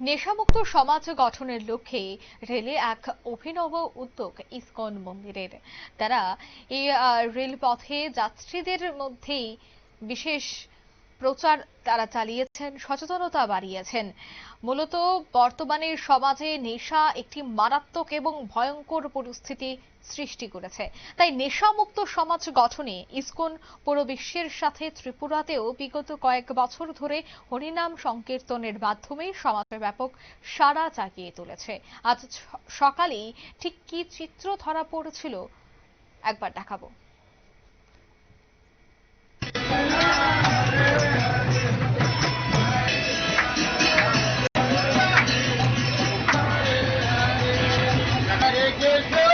নেশামুক্ত সমাজ গঠনের লক্ষ্যে রেলে এক অভিনব উদ্যোগ ইসকন মন্দিরের। তারা এই রেলপথে যাত্রীদের মধ্যেই বিশেষ প্রচার তারা চালিয়েছেন, সচেতনতা বাড়িয়েছেন। মূলত বর্তমানে সমাজে নেশা একটি মারাত্মক এবং ভয়ঙ্কর পরিস্থিতি সৃষ্টি করেছে। তাই নেশামুক্ত সমাজ গঠনে ইসকন পুরো বিশ্বের সাথে ত্রিপুরাতেও বিগত কয়েক বছর ধরে হরিনাম সংকীর্তনের মাধ্যমে সমাজে ব্যাপক সাড়া জাগিয়ে তুলেছে। আজ সকালেই ঠিক কি চিত্র ধরা পড়েছিল, একবার দেখাবো। Yes,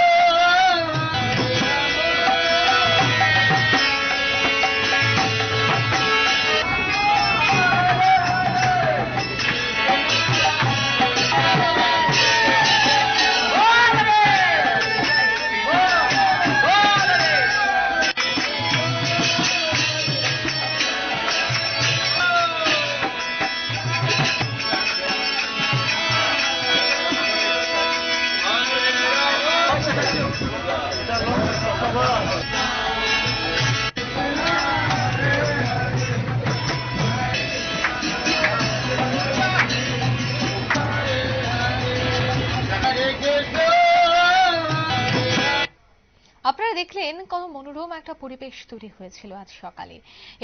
আপনারা দেখলেন কত মনোরম একটা পরিবেশ তৈরি হয়েছিল আজ সকালে।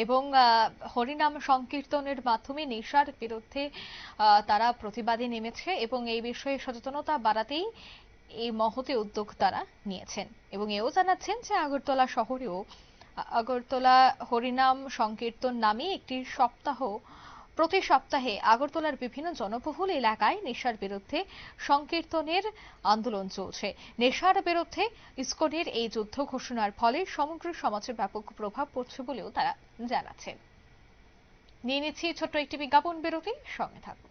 এবং হরিনাম সংকীর্তনের মাধ্যমে নেশার বিরুদ্ধে তারা প্রতিবাদে নেমেছে এবং এই বিষয়ে সচেতনতা বাড়াতেই এই মহতে উদ্যোগ তারা নিয়েছেন। এবং এও জানাচ্ছেন যে আগরতলা শহরেও আগরতলা হরিনাম সংকীর্তন নামে একটি সপ্তাহ প্রতি সপ্তাহে আগরতলার বিভিন্ন জনবহুল এলাকায় নেশার বিরুদ্ধে সংকীর্তনের আন্দোলন চলছে। নেশার বিরুদ্ধে ইসকনের এই যুদ্ধ ঘোষণার ফলে সমগ্র সমাজে ব্যাপক প্রভাব পড়ছে বলেও তারা জানাচ্ছেন। নিয়ে নিচ্ছি ছোট্ট একটি বিজ্ঞাপন বিরতি, সঙ্গে থাকুন।